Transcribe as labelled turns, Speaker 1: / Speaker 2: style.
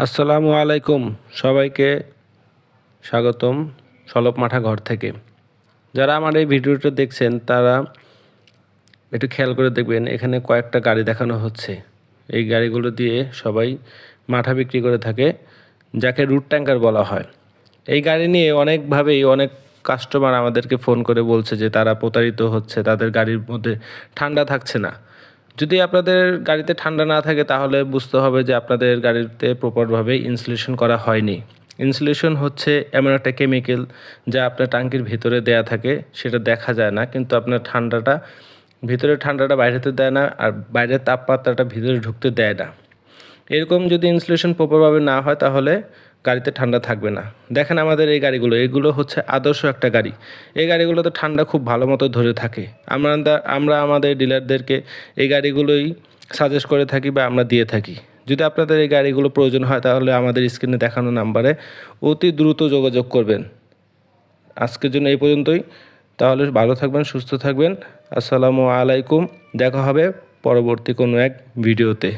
Speaker 1: আসসালামু আলাইকুম। সবাইকে স্বাগতম সলপ মাঠা ঘর থেকে। যারা আমার এই ভিডিওটা দেখছেন, তারা একটু খেয়াল করে দেখবেন, এখানে কয়েকটা গাড়ি দেখানো হচ্ছে। এই গাড়িগুলো দিয়ে সবাই মাঠা বিক্রি করে থাকে, যাকে রুট ট্যাঙ্কার বলা হয়। এই গাড়ি নিয়ে অনেকভাবেই অনেক কাস্টমার আমাদেরকে ফোন করে বলছে যে তারা প্রতারিত হচ্ছে, তাদের গাড়ির মধ্যে ঠান্ডা থাকছে না। যদি আপনাদের গাড়িতে ঠান্ডা না থাকে, তাহলে বুঝতে হবে যে আপনাদের গাড়িতে প্রপারভাবে ইনসুলেশন করা হয়নি। ইনসুলেশন হচ্ছে এমন একটা কেমিক্যাল যা আপনার টাঙ্কির ভিতরে দেয়া থাকে, সেটা দেখা যায় না, কিন্তু আপনার ঠান্ডাটা ভিতরে ঠান্ডাটা বাইরেতে দেয় না, আর বাইরের তাপমাত্রাটা ভিতরে ঢুকতে দেয় না। এরকম যদি ইনসুলেশন প্রপারভাবে না হয়, তাহলে গাড়িতে ঠান্ডা থাকবে না। দেখেন আমাদের এই গাড়িগুলো, এগুলো হচ্ছে আদর্শ একটা গাড়ি। এই গাড়িগুলোতে ঠান্ডা খুব ভালো মতো ধরে থাকে। আমরা আমরা আমাদের ডিলারদেরকে এই গাড়িগুলোই সাজেস্ট করে থাকি বা আমরা দিয়ে থাকি। যদি আপনাদের এই গাড়িগুলো প্রয়োজন হয়, তাহলে আমাদের স্ক্রিনে দেখানো নাম্বারে অতি দ্রুত যোগাযোগ করবেন। আজকের জন্য এই পর্যন্তই। তাহলে ভালো থাকবেন, সুস্থ থাকবেন। আসসালামু আলাইকুম। দেখা হবে পরবর্তী কোনো এক ভিডিওতে